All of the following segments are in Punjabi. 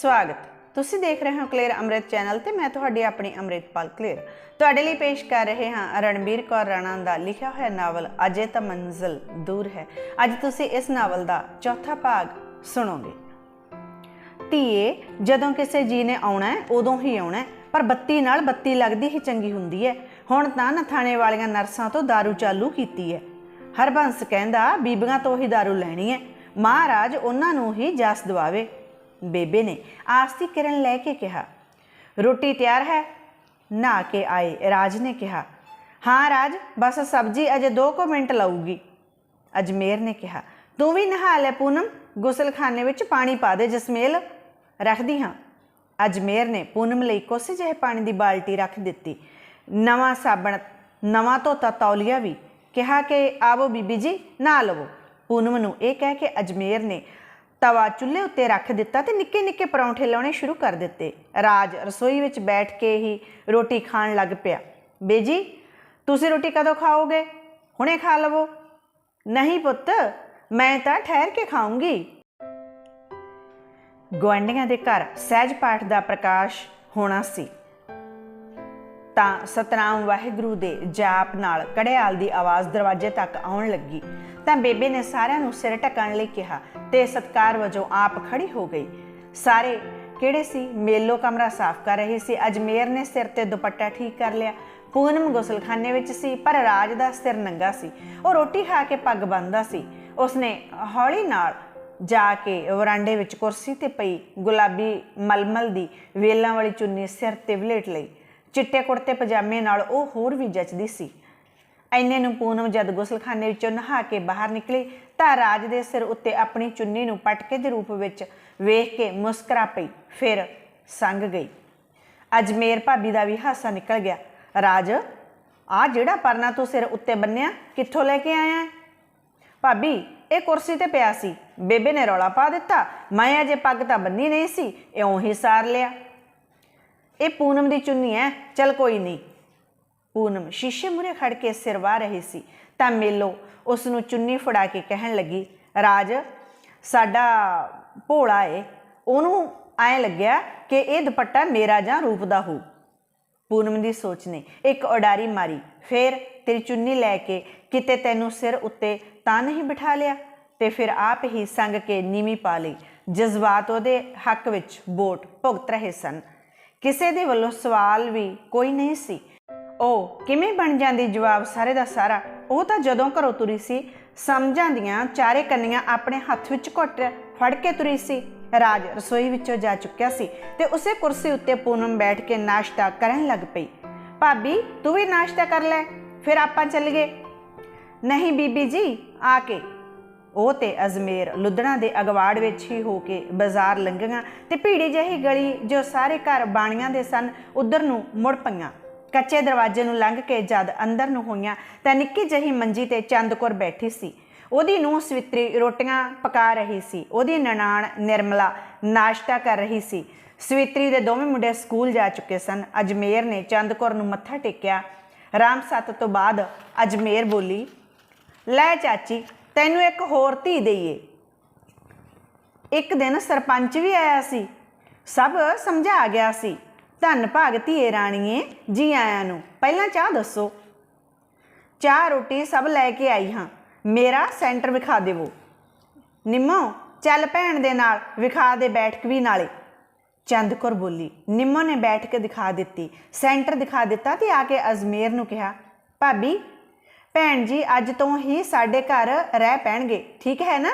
ਸਵਾਗਤ ਤੁਸੀਂ ਦੇਖ ਰਹੇ ਹੋ ਕਲੀਅਰ ਅੰਮ੍ਰਿਤ ਚੈਨਲ ਤੇ ਮੈਂ ਤੁਹਾਡੀ ਆਪਣੀ ਅੰਮ੍ਰਿਤਪਾਲ ਕਲੀਅਰ ਤੁਹਾਡੇ ਲਈ ਪੇਸ਼ ਕਰ ਰਹੇ ਹਾਂ ਰਣਬੀਰ ਕੌਰ ਰਾਣਾ ਦਾ ਲਿਖਿਆ ਹੋਇਆ ਨਾਵਲ ਅਜੇ ਤਾਂ ਮੰਜ਼ਿਲ ਦੂਰ ਹੈ ਅੱਜ ਤੁਸੀਂ ਇਸ ਨਾਵਲ ਦਾ ਚੌਥਾ ਭਾਗ ਸੁਣੋਗੇ ਧੀਏ ਜਦੋਂ ਕਿਸੇ ਜੀ ਨੇ ਆਉਣਾ ਹੈ, ਉਦੋਂ ਹੀ ਆਉਣਾ ਹੈ, ਪਰ ਬੱਤੀ ਨਾਲ ਬੱਤੀ ਲੱਗਦੀ ਹੀ ਚੰਗੀ ਹੁੰਦੀ ਹੈ ਹੁਣ ਤਾਂ ਨਥਾਣੇ ਵਾਲੀਆਂ ਨਰਸਾਂ ਤੋਂ दारू ਚਾਲੂ ਕੀਤੀ ਹੈ ਹਰਬੰਸ ਕਹਿੰਦਾ ਬੀਬੀਆਂ ਤੋਂ ਹੀ दारू ਲੈਣੀ ਹੈ ਮਹਾਰਾਜ ਉਹਨਾਂ ਨੂੰ ਹੀ ਜਸ ਦਵਾਵੇ ਬੇਬੇ ਨੇ ਆਸਤੀ ਕਿਰਨ ਲੈ ਕੇ ਕਿਹਾ, ਰੋਟੀ ਤਿਆਰ ਹੈ? ਨਾ ਕੇ ਆਏ, ਰਾਜ ਨੇ ਕਿਹਾ। ਹਾਂ ਰਾਜ, ਬਸ ਸਬਜ਼ੀ ਅਜੇ 2 ਕੁ ਮਿੰਟ ਲਾਊਗੀ। ਅਜਮੇਰ ਨੇ ਕਿਹਾ। ਤੂੰ ਵੀ ਨਹਾ ਲੈ ਪੂਨਮ, ਗੁਸਲਖਾਨੇ ਵਿੱਚ ਪਾਣੀ ਪਾ ਦੇ ਜਸਮੇਲ। ਰੱਖਦੀ ਹਾਂ। ਅਜਮੇਰ ਨੇ ਪੂਨਮ ਲਈ ਕੋਸੇ ਜਿਹੇ ਪਾਣੀ ਦੀ ਬਾਲਟੀ ਰੱਖ ਦਿੱਤੀ। ਨਵਾਂ ਸਾਬਣ, ਨਵਾਂ ਧੋਤਾ ਤੌਲੀਆ ਵੀ ਕਿਹਾ ਕਿ, ਆਵੋ ਬੀਬੀ ਜੀ, ਨਹਾ ਲਵੋ। ਪੂਨਮ ਨੂੰ ਇਹ ਕਹਿ ਕੇ ਅਜਮੇਰ ਨੇ ਤਵਾ ਚੁੱਲ੍ਹੇ ਉੱਤੇ ਰੱਖ ਦਿੱਤਾ ਤੇ ਨਿੱਕੇ ਨਿੱਕੇ ਪਰੌਂਠੇ ਲਾਉਣੇ ਸ਼ੁਰੂ ਕਰ ਦਿੱਤੇ। ਰਾਜ ਰਸੋਈ ਵਿੱਚ ਬੈਠ ਕੇ ਹੀ ਰੋਟੀ ਖਾਣ ਲੱਗ ਪਿਆ। ਬੇਜੀ, ਤੁਸੀਂ ਰੋਟੀ ਕਦੋਂ ਖਾਓਗੇ? ਹੁਣੇ ਖਾ ਲਵੋ। ਨਹੀਂ ਪੁੱਤ, ਮੈਂ ਤਾਂ ਠਹਿਰ ਕੇ ਖਾਉਂਗੀ ਗੁਆਂਢੀਆਂ ਦੇ ਘਰ ਸਹਿਜ ਪਾਠ ਦਾ ਪ੍ਰਕਾਸ਼ ਹੋਣਾ ਸੀ। ਤਾਂ ਸਤਨਾਮ ਵਾਹਿਗੁਰੂ ਦੇ ਜਾਪ ਨਾਲ ਕੜਿਆਲ ਦੀ ਆਵਾਜ਼ ਦਰਵਾਜ਼ੇ ਤੱਕ ਆਉਣ ਲੱਗੀ। ਤਾਂ ਬੇਬੇ ਨੇ ਸਾਰਿਆਂ ਨੂੰ ਸਿਰ ਟਕਣ ਲਈ ਕਿਹਾ ਤੇ ਸਤਕਾਰ ਵਜੋਂ ਆਪ ਖੜੀ ਹੋ ਗਈ। ਸਾਰੇ ਕਿਹੜੇ ਸੀ? ਮੇਲੋ ਕਮਰਾ ਸਾਫ਼ ਕਰ ਰਹੇ ਸੀ। ਅਜਮੇਰ ਨੇ ਸਿਰ ਤੇ ਦੁਪੱਟਾ ਠੀਕ ਕਰ ਲਿਆ। ਪੂਨਮ ਗੁਸਲਖਾਨੇ ਵਿੱਚ ਸੀ, ਪਰ ਰਾਜ ਦਾ ਸਿਰ ਨੰਗਾ ਸੀ। ਉਹ ਰੋਟੀ ਖਾ ਕੇ ਪੱਗ ਬੰਨਦਾ ਸੀ। ਉਸਨੇ ਹੌਲੀ ਨਾਲ ਜਾ ਕੇ ਵਰਾਂਡੇ ਵਿੱਚ ਕੁਰਸੀ ਤੇ ਪਈ ਗੁਲਾਬੀ ਮਲਮਲ ਦੀ ਵੇਲਾਂ ਵਾਲੀ ਚੁੰਨੀ ਸਿਰ ਤੇ ਵਲੇਟ ਲਈ। ਚਿੱਟੇ ਕੁੜਤੇ ਪਜਾਮੇ ਨਾਲ ਉਹ ਹੋਰ ਵੀ ਜੱਚਦੀ ਸੀ। ਐਨੇ ਨੂੰ ਪੂਨਮ ਜਦ ਗੁਸਲਖਾਨੇ ਵਿੱਚੋਂ ਨਹਾ ਕੇ ਬਾਹਰ ਨਿਕਲੀ ਤਾਂ ਰਾਜ ਦੇ ਸਿਰ ਉੱਤੇ ਆਪਣੀ ਚੁੰਨੀ ਨੂੰ ਪਟਕੇ ਦੇ ਰੂਪ ਵਿੱਚ ਵੇਖ ਕੇ ਮੁਸਕਰਾ ਪਈ, ਫਿਰ ਸੰਗ ਗਈ। ਅਜਮੇਰ ਭਾਬੀ ਦਾ ਵੀ ਹਾਸਾ ਨਿਕਲ ਗਿਆ। ਰਾਜ, ਆ ਜਿਹੜਾ ਪਰਨਾ ਤੂੰ ਸਿਰ ਉੱਤੇ ਬੰਨਿਆ, ਕਿੱਥੋਂ ਲੈ ਕੇ ਆਇਆ? ਭਾਬੀ, ਇਹ ਕੁਰਸੀ ਤੇ ਪਿਆ ਸੀ। ਬੇਬੇ ਨੇ ਰੌਲਾ ਪਾ ਦਿੱਤਾ। ਮੈਂ ਅਜੇ ਪੱਗ ਤਾਂ ਬੰਨੀ ਨਹੀਂ ਸੀ, ਇਉਂ ਹੀ ਸਾਰ ਲਿਆ। ਇਹ ਪੂਨਮ ਦੀ ਚੁੰਨੀ ਹੈ ਚਲ ਕੋਈ ਨਹੀਂ। ਪੂਨਮ ਸ਼ੀਸ਼ੇ ਮੂਰੇ ਖੜ ਕੇ ਸਿਰ ਵਾਹ ਰਹੀ ਸੀ। ਤਾਂ ਮੇਲੋ ਉਸ ਨੂੰ ਚੁੰਨੀ ਫੜਾ ਕੇ ਕਹਿਣ ਲੱਗੀ, ਰਾਜ, ਸਾਡਾ ਭੋਲਾ ਏ। ਉਹਨੂੰ ਐ ਲੱਗਿਆ ਕਿ ਇਹ ਦੁਪੱਟਾ ਮੇਰਾ ਜਾਂ ਰੂਪ ਦਾ ਹੋ ਪੂਨਮ ਦੀ ਸੋਚ ਨੇ ਇੱਕ ਉਡਾਰੀ ਮਾਰੀ। ਫੇਰ ਤੇਰੀ ਚੁੰਨੀ ਲੈ ਕੇ ਕਿਤੇ ਤੈਨੂੰ ਸਿਰ ਉੱਤੇ ਤਾਂ ਨਹੀਂ ਬਿਠਾ ਲਿਆ? ਤੇ ਫਿਰ ਆਪ ਹੀ ਸੰਗ ਕੇ ਨੀਵੀਂ ਪਾ ਲਈ। ਜਜ਼ਬਾਤ ਉਹਦੇ ਹੱਕ ਵਿੱਚ ਵੋਟ ਭੁਗਤ ਰਹੇ ਸਨ। ਕਿਸੇ ਦੇ ਵੱਲੋਂ ਸਵਾਲ ਵੀ ਕੋਈ ਨਹੀਂ ਸੀ। ਉਹ ਕਿਵੇਂ ਬਣ ਜਾਂਦੀ ਜਵਾਬ ਸਾਰੇ ਦਾ ਸਾਰਾ? ਉਹ ਤਾਂ ਜਦੋਂ ਘਰੋਂ ਤੁਰੀ ਸੀ ਸਮਝਾਂ ਦੀਆਂ ਚਾਰੇ ਕੰਨੀਆਂ ਆਪਣੇ ਹੱਥ ਵਿੱਚ ਘੁੱਟ ਫੜ ਕੇ ਤੁਰੀ ਸੀ। ਰਾਜ ਰਸੋਈ ਵਿੱਚੋਂ ਜਾ ਚੁੱਕਿਆ ਸੀ ਤੇ ਉਸੇ ਕੁਰਸੀ ਉੱਤੇ ਪੂਨਮ ਬੈਠ ਕੇ ਨਾਸ਼ਤਾ ਕਰਨ ਲੱਗ ਪਈ। ਭਾਬੀ, ਤੂੰ ਵੀ ਨਾਸ਼ਤਾ ਕਰ ਲੈ, ਫਿਰ ਆਪਾਂ ਚੱਲ ਗਏ ਨਹੀਂ ਬੀਬੀ ਜੀ, ਆ ਕੇ। ਉਹ ਤੇ ਅਜ਼ਮੇਰ ਲੁਧਣਾ ਦੇ ਅਗਵਾੜ ਵਿੱਚ ਹੀ ਹੋ ਕੇ ਬਾਜ਼ਾਰ ਲੰਘੀਆਂ ਤੇ ਭੀੜੀ ਜਿਹੀ ਗਲੀ ਜੋ ਸਾਰੇ ਘਰ ਬਾਣੀਆਂ ਦੇ ਸਨ, ਉਧਰ ਨੂੰ ਮੁੜ ਪਈਆਂ। ਕੱਚੇ ਦਰਵਾਜ਼ੇ ਨੂੰ ਲੰਘ ਕੇ ਜਦ ਅੰਦਰ ਨੂੰ ਹੋਈਆਂ ਤਾਂ ਨਿੱਕੀ ਜਿਹੀ ਮੰਜੀ ਤੇ ਚੰਦਕੌਰ ਬੈਠੀ ਸੀ। ਉਹਦੀ ਨੂੰਹ ਸਵਿਤਰੀ ਰੋਟੀਆਂ ਪਕਾ ਰਹੀ ਸੀ। ਉਹਦੀ ਨਨਾਣ ਨਿਰਮਲਾ ਨਾਸ਼ਤਾ ਕਰ ਰਹੀ ਸੀ। ਸਵਿਤਰੀ ਦੇ ਦੋਵੇਂ ਮੁੰਡੇ ਸਕੂਲ ਜਾ ਚੁੱਕੇ ਸਨ। ਅਜਮੇਰ ਨੇ ਚੰਦਕੌਰ ਨੂੰ ਮੱਥਾ ਟੇਕਿਆ। ਰਾਮ ਸੱਤ ਤੋਂ ਬਾਅਦ ਅਜਮੇਰ ਬੋਲੀ, ਲੈ ਚਾਚੀ, ਤੈਨੂੰ ਇੱਕ ਹੋਰ ਧੀ ਦਈਏ। ਇੱਕ ਦਿਨ ਸਰਪੰਚ ਵੀ ਆਇਆ ਸੀ। ਸਭ ਸਮਝਾ ਗਿਆ ਸੀ। ਧੰਨ ਭਾਗ ਧੀਏ ਰਾਣੀਏ, ਜੀ ਆਇਆਂ ਨੂੰ। ਪਹਿਲਾਂ ਚਾਹ ਦੱਸੋ। ਚਾਹ ਰੋਟੀ ਸਭ ਲੈ ਕੇ ਆਈ ਹਾਂ। ਮੇਰਾ ਸੈਂਟਰ ਵਿਖਾ ਦੇਵੋ। ਨਿੰਮੋ, ਚੱਲ ਭੈਣ ਦੇ ਨਾਲ, ਵਿਖਾ ਦੇ ਬੈਠਕ ਵੀ ਨਾਲੇ। ਚੰਦਕੌਰ ਬੋਲੀ, ਨਿੰਮੋ ਨੇ ਬੈਠ ਕੇ ਦਿਖਾ ਦਿੱਤੀ। ਸੈਂਟਰ ਦਿਖਾ ਦਿੱਤਾ ਤੇ ਆ ਕੇ ਅਜ਼ਮੇਰ ਨੂੰ ਕਿਹਾ, ਭਾਬੀ, ਭੈਣ ਜੀ ਅੱਜ ਤੋਂ ਹੀ ਸਾਡੇ ਘਰ ਰਹਿ ਪੈਣਗੇ, ਠੀਕ ਹੈ ਨਾ?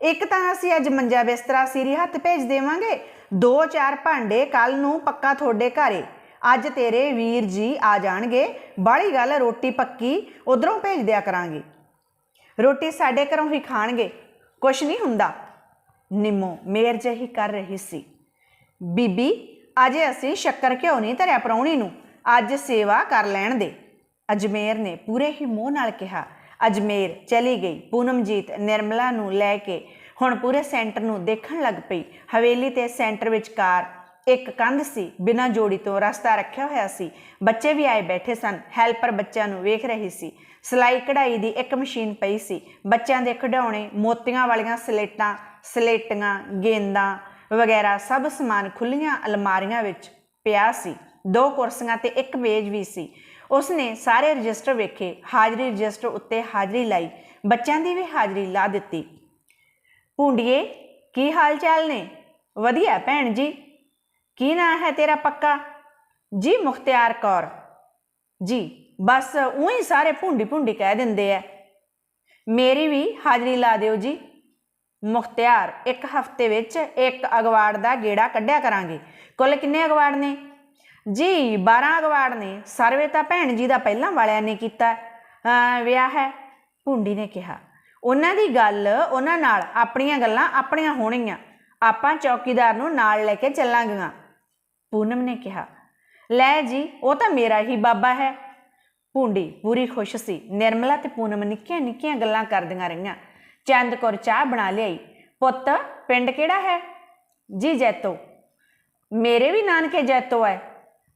ਇੱਕ ਤਾਂ ਅਸੀਂ ਅੱਜ ਮੰਜਾ ਬਿਸਤਰਾ, ਸੀਰੀ ਹੱਥ ਭੇਜ ਦੇਵਾਂਗੇ ਦੋ ਚਾਰ ਭਾਂਡੇ ਕੱਲ ਨੂੰ ਪੱਕਾ ਤੁਹਾਡੇ ਘਰੇ। ਅੱਜ ਤੇਰੇ ਵੀਰ ਜੀ ਆ ਜਾਣਗੇ। ਬਾਹਲੀ ਗੱਲ, ਰੋਟੀ ਪੱਕੀ ਉਧਰੋਂ ਭੇਜ ਦਿਆ ਕਰਾਂਗੇ। ਰੋਟੀ ਸਾਡੇ ਘਰੋਂ ਹੀ ਖਾਣਗੇ। ਕੁਛ ਨਹੀਂ ਹੁੰਦਾ। ਨਿੰਮੋ, ਮੇਰ ਜਿਹੀ ਕਰ ਰਹੀ ਸੀ। ਬੀਬੀ, ਅਜੇ ਅਸੀਂ ਸ਼ੱਕਰ ਘਿਓ ਨਹੀਂ ਧਰਿਆ ਪਰੌਣੀ ਨੂੰ। ਅੱਜ ਸੇਵਾ ਕਰ ਲੈਣ ਦੇ। ਅਜਮੇਰ ਨੇ ਪੂਰੇ ਹੀ ਮੂੰਹ ਨਾਲ ਕਿਹਾ। ਅਜਮੇਰ ਚਲੀ ਗਈ। ਪੂਨਮਜੀਤ, ਨਿਰਮਲਾ ਨੂੰ ਲੈ ਕੇ ਹੁਣ ਪੂਰੇ ਸੈਂਟਰ ਨੂੰ ਦੇਖਣ ਲੱਗ ਪਈ। ਹਵੇਲੀ ਤੇ ਸੈਂਟਰ ਵਿਚਕਾਰ ਇੱਕ ਕੰਧ ਸੀ। ਬਿਨਾਂ ਜੋੜੀ ਤੋਂ ਰਸਤਾ ਰੱਖਿਆ ਹੋਇਆ ਸੀ। ਬੱਚੇ ਵੀ ਆਏ ਬੈਠੇ ਸਨ। ਹੈਲਪਰ ਬੱਚਿਆਂ ਨੂੰ ਵੇਖ ਰਹੀ ਸੀ। ਸਿਲਾਈ ਕਢਾਈ ਦੀ ਇੱਕ ਮਸ਼ੀਨ ਪਈ ਸੀ। ਬੱਚਿਆਂ ਦੇ ਖਿਡੌਣੇ, ਮੋਤੀਆਂ ਵਾਲੀਆਂ ਸਲੇਟਾਂ, ਸਲੇਟੀਆਂ, ਗੇਂਦਾਂ ਵਗੈਰਾ ਸਭ ਸਮਾਨ ਖੁੱਲੀਆਂ ਅਲਮਾਰੀਆਂ ਵਿੱਚ ਪਿਆ ਸੀ। ਦੋ ਕੁਰਸੀਆਂ ਤੇ ਇੱਕ ਮੇਜ਼ ਵੀ ਸੀ। ਉਸਨੇ ਸਾਰੇ ਰਜਿਸਟਰ ਵੇਖੇ। ਹਾਜ਼ਰੀ ਰਜਿਸਟਰ ਉੱਤੇ ਹਾਜ਼ਰੀ ਲਾਈ। ਬੱਚਿਆਂ ਦੀ ਵੀ ਹਾਜ਼ਰੀ ਲਾ ਦਿੱਤੀ। ਭੁੰਡੀਏ, ਕੀ ਹਾਲ ਚਾਲ ਨੇ? ਵਧੀਆ ਭੈਣ ਜੀ। ਕੀ ਨਾਂ ਹੈ ਤੇਰਾ ਪੱਕਾ? ਜੀ, ਮੁਖਤਿਆਰ ਕੌਰ। ਜੀ, ਬਸ ਉਹੀ ਸਾਰੇ ਭੁੰਡੀ ਭੁੰਡੀ ਕਹਿ ਦਿੰਦੇ ਐ। ਮੇਰੀ ਵੀ ਹਾਜ਼ਰੀ ਲਾ ਦਿਓ ਜੀ। ਮੁਖਤਿਆਰ, ਇੱਕ ਹਫ਼ਤੇ ਵਿੱਚ ਇੱਕ ਅਗਵਾੜ ਦਾ ਗੇੜਾ ਕੱਢਿਆ ਕਰਾਂਗੇ। ਕੁੱਲ ਕਿੰਨੇ ਅਗਵਾੜ ਨੇ? ਜੀ 12 ਅਗਵਾੜ ਨੇ। ਸਰਵੇ ਤਾਂ ਭੈਣ ਜੀ ਦਾ ਪਹਿਲਾਂ ਵਾਲਿਆਂ ਨੇ ਕੀਤਾ। ਵਿਆਹ ਹੈ। ਭੁੰਡੀ ਨੇ ਕਿਹਾ। ਉਹਨਾਂ ਦੀ ਗੱਲ ਉਹਨਾਂ ਨਾਲ, ਆਪਣੀਆਂ ਗੱਲਾਂ ਆਪਣੀਆਂ ਹੋਣਗੀਆਂ। ਆਪਾਂ ਚੌਕੀਦਾਰ ਨੂੰ ਨਾਲ ਲੈ ਕੇ ਚੱਲਾਂਗੀਆਂ। ਪੂਨਮ ਨੇ ਕਿਹਾ, ਲੈ ਜੀ, ਉਹ ਤਾਂ ਮੇਰਾ ਹੀ ਬਾਬਾ ਹੈ। ਭੁੰਡੀ ਪੂਰੀ ਖੁਸ਼ ਸੀ। ਨਿਰਮਲਾ ਤੇ ਪੂਨਮ ਨਿੱਕੀਆਂ ਨਿੱਕੀਆਂ ਗੱਲਾਂ ਕਰਦੀਆਂ ਰਹੀਆਂ। ਚੰਦ ਕੌਰ ਚਾਹ ਬਣਾ ਲਿਆਈ। ਪੁੱਤ, ਪਿੰਡ ਕਿਹੜਾ ਹੈ? ਜੀ, ਜੈਤੋ। ਮੇਰੇ ਵੀ ਨਾਨਕੇ ਜੈਤੋ ਹੈ,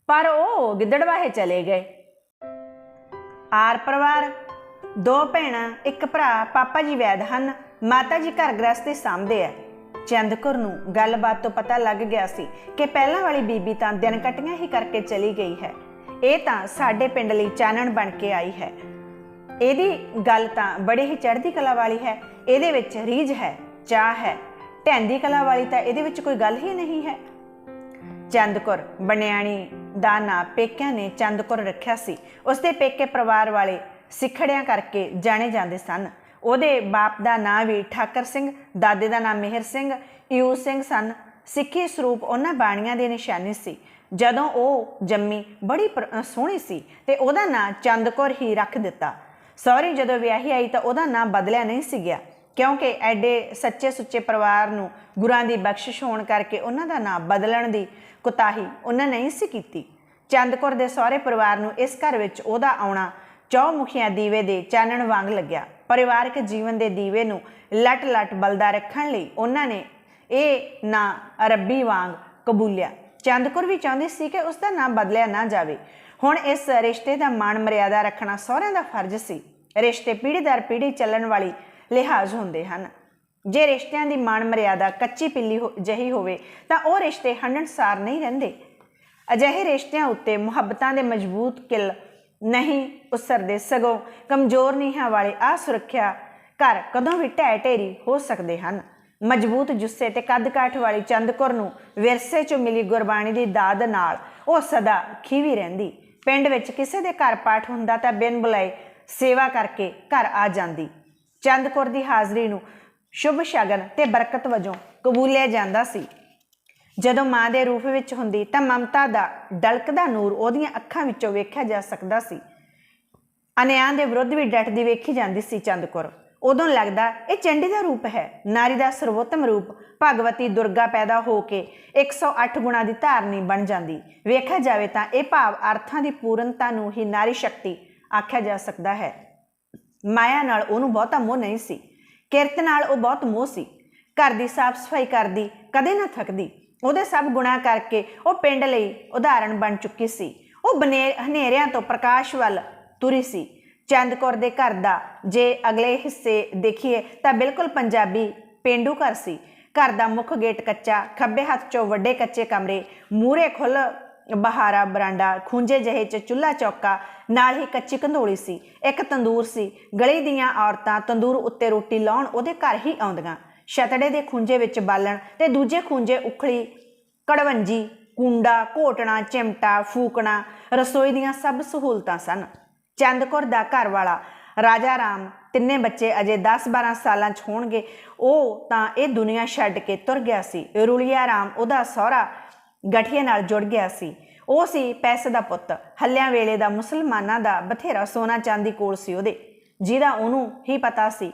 ਪਰ ਉਹ ਗਿੱਦੜਵਾਹੇ ਚਲੇ ਗਏ। ਆਰ ਪਰਿਵਾਰ? ਦੋ ਭੈਣਾਂ, ਇੱਕ ਭਰਾ, ਪਾਪਾ ਜੀ ਵੈਦ ਹਨ, ਮਾਤਾ ਜੀ ਘਰ ਗ੍ਰਸਤੀ ਸਾਂਭਦੇ ਐ ਚੰਦਕੁਰ ਨੂੰ ਗੱਲਬਾਤ ਤੋਂ ਪਤਾ ਲੱਗ ਗਿਆ ਸੀ ਕਿ ਪਹਿਲਾਂ ਵਾਲੀ ਬੀਬੀ ਤਾਂ ਦਿਨ ਕਟੀਆਂ ਹੀ ਕਰਕੇ ਚਲੀ ਗਈ ਹੈ। ਇਹ ਤਾਂ ਸਾਡੇ ਪਿੰਡ ਲਈ ਚਾਨਣ ਬਣ ਕੇ ਆਈ ਹੈ। ਇਹਦੀ ਗੱਲ ਤਾਂ ਬੜੇ ਹੀ ਚੜ੍ਹਦੀ ਕਲਾ ਵਾਲੀ ਹੈ, ਇਹਦੇ ਵਿੱਚ ਰੀਝ ਹੈ ਚਾਹ ਹੈ ਢੈਂਦੀ ਕਲਾ ਵਾਲੀ ਤਾਂ ਇਹਦੇ ਵਿੱਚ ਕੋਈ ਗੱਲ ਹੀ ਨਹੀਂ ਹੈ। ਚੰਦਕੁਰ ਬਨਿਆਣੀ ਦਾ ਨਾਂ ਪੇਕਿਆਂ ਨੇ ਚੰਦਕੁਰ ਰੱਖਿਆ ਸੀ। ਉਸਦੇ ਪੇਕੇ ਪਰਿਵਾਰ ਵਾਲੇ ਸਿੱਖੜਿਆਂ ਕਰਕੇ ਜਾਣੇ ਜਾਂਦੇ ਸਨ। ਉਹਦੇ ਬਾਪ ਦਾ ਨਾਂ ਵੀ ਠਾਕਰ ਸਿੰਘ, ਦਾਦੇ ਦਾ ਨਾਮ ਮਿਹਰ ਸਿੰਘ ਯੂ ਸਿੰਘ ਸਨ। ਸਿੱਖੀ ਸਰੂਪ ਉਹਨਾਂ ਬਾਣੀਆਂ ਦੀ ਨਿਸ਼ਾਨੀ ਸੀ। ਜਦੋਂ ਉਹ ਜੰਮੀ, ਬੜੀ ਪ੍ਰ- ਸੋਹਣੀ ਸੀ ਤੇ ਉਹਦਾ ਨਾਂ ਚੰਦਕੌਰ ਹੀ ਰੱਖ ਦਿੱਤਾ। ਸਹੁਰੀ ਜਦੋਂ ਵਿਆਹੀ ਆਈ ਤਾਂ ਉਹਦਾ ਨਾਂ ਬਦਲਿਆ ਨਹੀਂ ਸੀ ਗਿਆ। ਕਿਉਂਕਿ ਐਡੇ ਸੱਚੇ ਸੁੱਚੇ ਪਰਿਵਾਰ ਨੂੰ ਗੁਰਾਂ ਦੀ ਬਖਸ਼ਿਸ਼ ਹੋਣ ਕਰਕੇ ਉਹਨਾਂ ਦਾ ਨਾਂ ਬਦਲਣ ਦੀ ਕੁਤਾਹੀ ਉਹਨਾਂ ਨਹੀਂ ਸੀ ਕੀਤੀ। ਚੰਦਕੌਰ ਦੇ ਸਹੁਰੇ ਪਰਿਵਾਰ ਨੂੰ ਇਸ ਘਰ ਵਿੱਚ ਉਹਦਾ ਆਉਣਾ ਚੌਮੁਖੀਆਂ ਦੀਵੇ ਦੇ ਚਾਨਣ ਵਾਂਗ ਲੱਗਿਆ। ਪਰਿਵਾਰਕ ਜੀਵਨ ਦੇ ਦੀਵੇ ਨੂੰ ਲਟ-ਲਟ ਬਲਦਾ ਰੱਖਣ ਲਈ ਉਹਨਾਂ ਨੇ ਇਹ ਨਾਂ ਰੱਬੀ ਵਾਂਗ ਕਬੂਲਿਆ। ਚੰਦਕੌਰ ਵੀ ਚਾਹੁੰਦੀ ਸੀ ਕਿ ਉਸ ਦਾ ਨਾਮ ਬਦਲਿਆ ਨਾ ਜਾਵੇ। ਹੁਣ ਇਸ ਰਿਸ਼ਤੇ ਦਾ ਮਾਣ ਮਰਿਆਦਾ ਰੱਖਣਾ ਸਹੁਰਿਆਂ ਦਾ ਫਰਜ਼ ਸੀ। ਰਿਸ਼ਤੇ ਪੀੜ੍ਹੀ ਦਰ ਪੀੜ੍ਹੀ ਚੱਲਣ ਵਾਲੀ ਲਿਹਾਜ਼ ਹੁੰਦੇ ਹਨ। ਜੇ ਰਿਸ਼ਤਿਆਂ ਦੀ ਮਾਣ ਮਰਿਆਦਾ ਕੱਚੀ ਪਿੱਲੀ ਹੋ- ਜਿਹੀ ਹੋਵੇ, ਤਾਂ ਉਹ ਰਿਸ਼ਤੇ ਹੰਡਣਸਾਰ ਨਹੀਂ ਰਹਿੰਦੇ। ਅਜਿਹੇ ਰਿਸ਼ਤਿਆਂ ਉੱਤੇ ਮੁਹੱਬਤਾਂ ਦੇ ਮਜ਼ਬੂਤ ਕਿਲ ਨਹੀਂ ਉਸਰਦੇ ਸਗੋਂ ਕਮਜ਼ੋਰ ਨੀਹਾਂ ਵਾਲੇ ਆ ਸੁਰੱਖਿਆ ਘਰ ਕਦੋਂ ਵੀ ਢਹਿ ਢੇਰੀ ਹੋ ਸਕਦੇ ਹਨ। ਮਜ਼ਬੂਤ ਜੁੱਸੇ ਤੇ ਕੱਦ ਕਾਠ ਵਾਲੀ ਚੰਦਕੁਰ ਨੂੰ ਵਿਰਸੇ ਚੋਂ ਮਿਲੀ ਗੁਰਬਾਣੀ ਦੀ ਦਾਦ ਨਾਲ ਉਹ ਸਦਾ ਖੀਵੀ ਰਹਿੰਦੀ। ਪਿੰਡ ਵਿੱਚ ਕਿਸੇ ਦੇ ਘਰ ਪਾਠ ਹੁੰਦਾ ਤਾਂ ਬਿਨ ਬੁਲਾਏ ਸੇਵਾ ਕਰਕੇ ਘਰ ਆ ਜਾਂਦੀ। ਚੰਦਕੁਰ ਦੀ ਹਾਜ਼ਰੀ ਨੂੰ ਸ਼ੁਭ ਸ਼ਗਨ ਤੇ ਬਰਕਤ ਵਜੋਂ ਕਬੂਲਿਆ ਜਾਂਦਾ ਸੀ। ਜਦੋਂ ਮਾਂ ਦੇ ਰੂਪ ਵਿੱਚ ਹੁੰਦੀ ਤਾਂ ਮਮਤਾ ਦਾ ਡਲਕਦਾ ਨੂਰ ਉਹਦੀਆਂ ਅੱਖਾਂ ਵਿੱਚੋਂ ਵੇਖਿਆ ਜਾ ਸਕਦਾ ਸੀ। ਅਨਿਆਂ ਦੇ ਵਿਰੁੱਧ ਵੀ ਡਟਦੀ ਵੇਖੀ ਜਾਂਦੀ ਸੀ ਚੰਦਕੁਰ। ਉਦੋਂ ਲੱਗਦਾ ਇਹ ਚੰਡੀ ਦਾ ਰੂਪ ਹੈ, ਨਾਰੀ ਦਾ ਸਰਵੋਤਮ ਰੂਪ, ਭਗਵਤੀ ਦੁਰਗਾ ਪੈਦਾ ਹੋ ਕੇ 108 ਗੁਣਾ ਦੀ ਧਾਰਨੀ ਬਣ ਜਾਂਦੀ। ਵੇਖਿਆ ਜਾਵੇ ਤਾਂ ਇਹ ਭਾਵ ਅਰਥਾਂ ਦੀ ਪੂਰਨਤਾ ਨੂੰ ਹੀ ਨਾਰੀ ਸ਼ਕਤੀ ਆਖਿਆ ਜਾ ਸਕਦਾ ਹੈ। ਮਾਇਆ ਨਾਲ ਉਹਨੂੰ ਬਹੁਤਾ ਮੋਹ ਨਹੀਂ ਸੀ। ਕਿਰਤ ਨਾਲ ਉਹ ਬਹੁਤ ਮੋਹ ਸੀ। ਘਰ ਦੀ ਸਾਫ਼ ਸਫ਼ਾਈ ਕਰਦੀ, ਕਦੇ ਨਾ ਥੱਕਦੀ। ਉਹਦੇ ਸਭ ਗੁਨਾਹ ਕਰਕੇ ਉਹ ਪਿੰਡ ਲਈ ਉਦਾਹਰਣ ਬਣ ਚੁੱਕੀ ਸੀ। ਉਹ ਬਨੇ ਹਨੇਰਿਆਂ ਤੋਂ ਪ੍ਰਕਾਸ਼ ਵੱਲ ਤੁਰੀ ਸੀ। ਚੰਦਕੌਰ ਦੇ ਘਰ ਦਾ ਜੇ ਅਗਲੇ ਹਿੱਸੇ ਦੇਖੀਏ ਤਾਂ ਬਿਲਕੁਲ ਪੰਜਾਬੀ ਪਿੰਡੂ ਘਰ ਸੀ। ਘਰ ਦਾ ਮੁੱਖ ਗੇਟ ਕੱਚਾ, ਖੱਬੇ ਹੱਥ 'ਚੋਂ ਵੱਡੇ ਕੱਚੇ ਕਮਰੇ ਮੂਰੇ ਖੁੱਲ ਬਹਾਰਾ ਬਰਾਂਡਾ, ਖੁੰਝੇ ਜਿਹੇ ਚ ਚੁੱਲ੍ਹਾ ਚੌਕਾ, ਨਾਲ ਹੀ ਕੱਚੀ ਕੰਧੋਲੀ ਸੀ। ਇੱਕ ਤੰਦੂਰ ਸੀ। ਗਲੀ ਦੀਆਂ ਔਰਤਾਂ ਤੰਦੂਰ ਉੱਤੇ ਰੋਟੀ ਲਾਉਣ ਉਹਦੇ ਘਰ ਹੀ ਆਉਂਦੀਆਂ। ਛਤੜੇ ਦੇ ਖੁੰਝੇ ਵਿੱਚ ਬਾਲਣ ਤੇ ਦੂਜੇ ਖੁੰਝੇ ਉਖਲੀ ਕੜਵੰਜੀ, ਕੁੰਡਾ, ਘੋਟਣਾ, ਚਿਮਟਾ, ਫੂਕਣਾ, ਰਸੋਈ ਦੀਆਂ ਸਭ ਸਹੂਲਤਾਂ ਸਨ। ਚੰਦਕੌਰ ਦਾ ਘਰ ਵਾਲਾ ਰਾਜਾ ਰਾਮ ਤਿੰਨੇ ਬੱਚੇ ਅਜੇ 10-12 ਸਾਲਾਂ 'ਚ ਹੋਣਗੇ। ਉਹ ਤਾਂ ਇਹ ਦੁਨੀਆ ਛੱਡ ਕੇ ਤੁਰ ਗਿਆ ਸੀ। ਰੁਲੀਆ ਰਾਮ ਉਹਦਾ ਸਹੁਰਾ ਗਠੀਏ ਨਾਲ ਜੁੜ ਗਿਆ ਸੀ। ਉਹ ਸੀ ਪੈਸੇ ਦਾ ਪੁੱਤ। ਹੱਲਿਆਂ ਵੇਲੇ ਦਾ ਮੁਸਲਮਾਨਾਂ ਦਾ ਬਥੇਰਾ ਸੋਨਾ ਚਾਂਦੀ ਕੋਲ ਸੀ ਉਹਦੇ। ਜਿਹਦਾ ਉਹਨੂੰ ਹੀ ਪਤਾ ਸੀ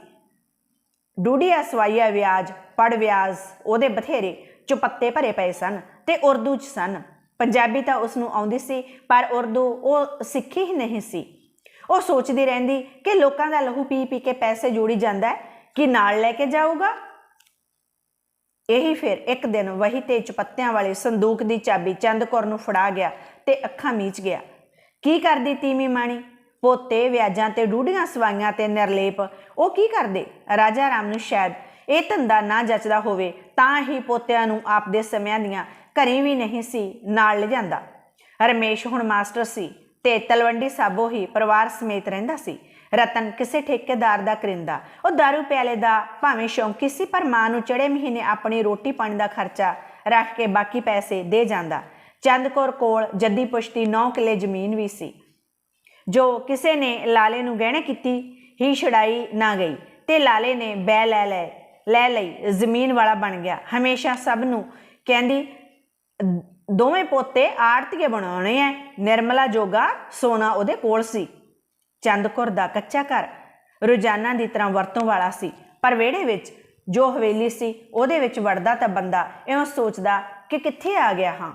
ਡੂਡੀਆ ਸਵਾਈਆ ਵਿਆਜ ਪੜ ਵਿਆਜ, ਉਹਦੇ ਬਥੇਰੇ ਚੁਪੱਤੇ ਭਰੇ ਪਏ ਸਨ ਤੇ ਉਰਦੂ ਚ ਸਨ। ਪੰਜਾਬੀ ਤਾਂ ਉਸ ਨੂੰ ਆਉਂਦੀ ਸੀ, ਪਰ ਉਰਦੂ ਉਹ ਸਿੱਖੀ ਹੀ ਨਹੀਂ ਸੀ। ਉਹ ਸੋਚਦੀ ਰਹਿੰਦੀ ਕਿ ਲੋਕਾਂ ਦਾ ਲਹੂ ਪੀ ਪੀ ਕੇ ਪੈਸੇ ਜੋੜੀ ਜਾਂਦਾ ਹੈ ਕਿ ਨਾਲ ਲੈ ਕੇ ਜਾਊਗਾ। ਇਹੀ ਫਿਰ ਇੱਕ ਦਿਨ ਵਹੀ ਤੇ ਚੁਪੱਤਿਆਂ ਵਾਲੇ ਸੰਦੂਕ ਦੀ ਚਾਬੀ ਚੰਦ ਕੌਰ ਨੂੰ ਫੜਾ ਗਿਆ ਤੇ ਅੱਖਾਂ ਮੀਚ ਗਿਆ। ਕੀ ਕਰਦੀ ਤੀਮੀ ਮਾਣੀ? ਪੋਤੇ, ਵਿਆਜਾਂ ਤੇ ਡੂਡੀਆਂ ਸਵਾਈਆਂ ਤੇ ਨਿਰਲੇਪ। ਉਹ ਕੀ ਕਰਦੇ? ਰਾਜਾ ਰਾਮ ਨੂੰ ਸ਼ਾਇਦ ਇਹ ਧੰਦਾ ਨਾ ਜੱਚਦਾ ਹੋਵੇ, ਤਾਂ ਹੀ ਪੋਤਿਆਂ ਨੂੰ ਆਪਦੇ ਸਮਿਆਂ ਦੀਆਂ ਘਰੇ ਵੀ ਨਹੀਂ ਸੀ, ਨਾਲ ਲਿਜਾਂਦਾ। ਰਮੇਸ਼ ਹੁਣ ਮਾਸਟਰ ਸੀ ਤੇ ਤਲਵੰਡੀ ਸਾਬੋ ਹੀ ਪਰਿਵਾਰ ਸਮੇਤ ਰਹਿੰਦਾ ਸੀ। ਰਤਨ ਕਿਸੇ ਠੇਕੇਦਾਰ ਦਾ ਕਰਿੰਦਾ। ਉਹ दारू ਪਿਆਲੇ ਦਾ ਭਾਵੇਂ ਸ਼ੌਂਕੀ ਸੀ, ਪਰ ਮਾਂ ਨੂੰ ਚੜੇ ਮਹੀਨੇ ਆਪਣੀ ਰੋਟੀ ਪਾਣੀ ਦਾ ਖਰਚਾ ਰੱਖ ਕੇ ਬਾਕੀ ਪੈਸੇ ਦੇ ਜਾਂਦਾ। ਚੰਦਕੌਰ ਕੋਲ ਜੱਦੀ ਪੁਸ਼ਤੀ 9 ਕਿੱਲੇ ਜ਼ਮੀਨ ਵੀ ਸੀ। ਜੋ ਕਿਸੇ ਨੇ ਲਾਲੇ ਨੂੰ ਗਹਿਣੇ ਕੀਤੀ, ਹੀ ਛੜਾਈ ਨਾ ਗਈ। ਤੇ ਲਾਲੇ ਨੇ ਬੈ ਲੈ ਲੈ ਲੈ ਲਈ, ਜ਼ਮੀਨ ਵਾਲਾ ਬਣ ਗਿਆ। ਹਮੇਸ਼ਾ ਸਭ ਨੂੰ ਕਹਿੰਦੀ, ਦੋਵੇਂ ਪੋਤੇ ਆੜਤੀਏ ਬਣਾਉਣੇ ਐ। ਨਿਰਮਲਾ ਜੋਗਾ ਸੋਨਾ ਉਹਦੇ ਕੋਲ ਸੀ। ਚੰਦਕੁਰ ਦਾ ਕੱਚਾ ਘਰ ਰੋਜ਼ਾਨਾ ਦੀ ਤਰ੍ਹਾਂ ਵਰਤੋਂ ਵਾਲਾ ਸੀ। ਪਰ ਵਿਹੜੇ ਵਿੱਚ ਜੋ ਹਵੇਲੀ ਸੀ, ਉਹਦੇ ਵਿੱਚ ਵੜਦਾ ਤਾਂ ਬੰਦਾ ਇਉਂ ਸੋਚਦਾ ਕਿ ਕਿੱਥੇ ਆ ਗਿਆ ਹਾਂ?